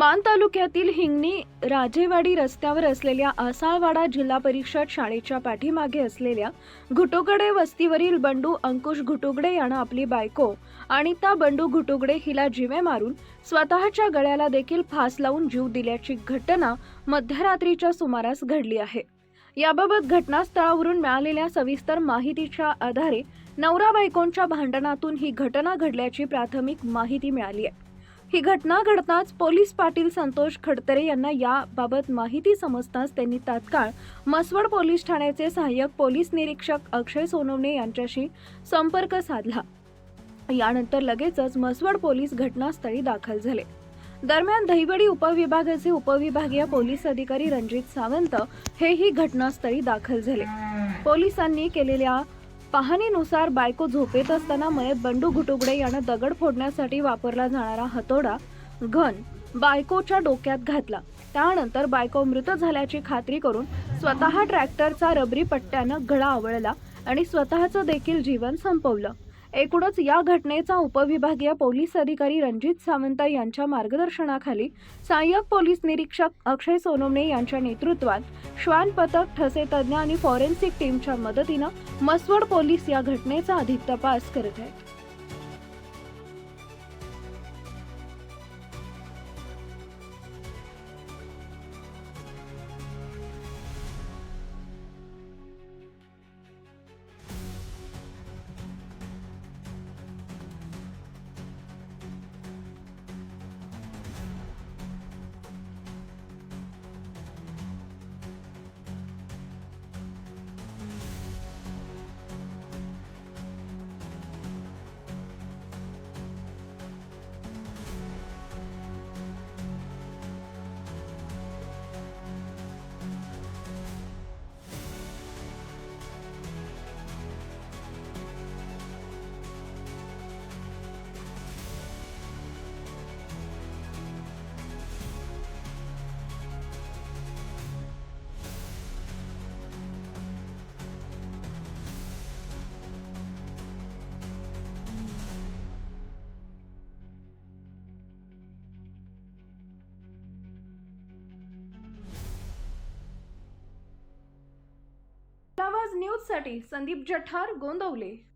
मान तालुक्यातील हिंगणी राजेवाडी रस्त्यावर असलेल्या आसाळवाडा जिल्हा परिषद शाळेच्या पाठीमागे असलेल्या घुटुगडे वस्तीवरील बंडू अंकुश घुटुगडे यानं आपली बायको अनिता बंडू घुटुगडे हिला जिवे मारून स्वतःच्या गळ्याला देखील फास लावून जीव दिल्याची घटना मध्यरात्रीच्या सुमारास घडली आहे. याबाबत घटनास्थळावरून मिळालेल्या सविस्तर माहितीच्या आधारे नवरा बायकोंच्या भांडणातून ही घटना घडल्याची प्राथमिक माहिती मिळाली आहे. ही घटना घडताच पोलीस पाटील संतोष खडतरे यांना याबाबत माहिती समजताच त्यांनी तात्काळ मसवड पोलीस ठाण्याचे सहाय्यक पोलीस निरीक्षक अक्षय सोनवणे यांच्याशी संपर्क साधला. यानंतर लगेचच मसवड पोलीस घटनास्थळी दाखल झाले. दरम्यान दहिवडी उपविभागाचे उपविभागीय पोलीस अधिकारी रणजित सावंत हेही घटनास्थळी दाखल झाले. पोलिसांनी केलेल्या पाहणीनुसार बायको झोपेत असताना मयत बंडू घुटुगडे यानं दगड फोडण्यासाठी वापरला जाणारा हतोडा घन बायकोच्या डोक्यात घातला. त्यानंतर बायको मृत झाल्याची खात्री करून स्वतः ट्रॅक्टरचा रबरी पट्ट्यानं गळा आवळला आणि स्वतःचं देखील जीवन संपवलं. एकूणच या घटनेचा उपविभागीय पोलीस अधिकारी रणजित सावंत यांच्या मार्गदर्शनाखाली सहाय्यक पोलीस निरीक्षक अक्षय सोनोमने यांच्या नेतृत्वात श्वान पथक ठसे तज्ज्ञ आणि फॉरेन्सिक टीमच्या मदतीनं मसवड पोलीस या घटनेचा अधिक तपास करत आहेत. न्यूजसाठी साठी संदीप जठार गोंदवले.